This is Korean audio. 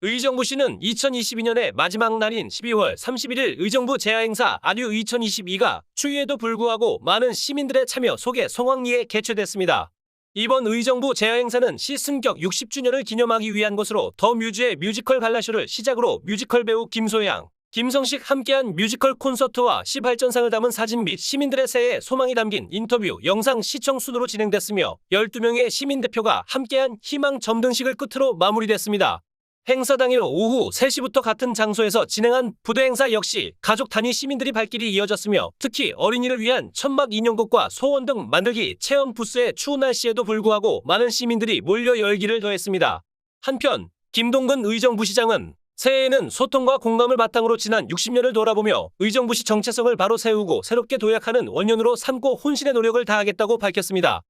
의정부 시는 2022년의 마지막 날인 12월 31일 의정부 재하행사 아류 2022가 추위에도 불구하고 많은 시민들의 참여 속에 성황리에 개최됐습니다. 이번 의정부 재하행사는 시 승격 60주년을 기념하기 위한 것으로 더 뮤즈의 뮤지컬 갈라쇼를 시작으로 뮤지컬 배우 김소양, 김성식 함께한 뮤지컬 콘서트와 시 발전상을 담은 사진 및 시민들의 새해 소망이 담긴 인터뷰 영상 시청 순으로 진행됐으며 12명의 시민 대표가 함께한 희망 점등식을 끝으로 마무리됐습니다. 행사 당일 오후 3시부터 같은 장소에서 진행한 부대 행사 역시 가족 단위 시민들이 발길이 이어졌으며 특히 어린이를 위한 천막 인형극과 소원 등 만들기 체험 부스에 추운 날씨에도 불구하고 많은 시민들이 몰려 열기를 더했습니다. 한편 김동근 의정부 시장은 새해에는 소통과 공감을 바탕으로 지난 60년을 돌아보며 의정부시 정체성을 바로 세우고 새롭게 도약하는 원년으로 삼고 혼신의 노력을 다하겠다고 밝혔습니다.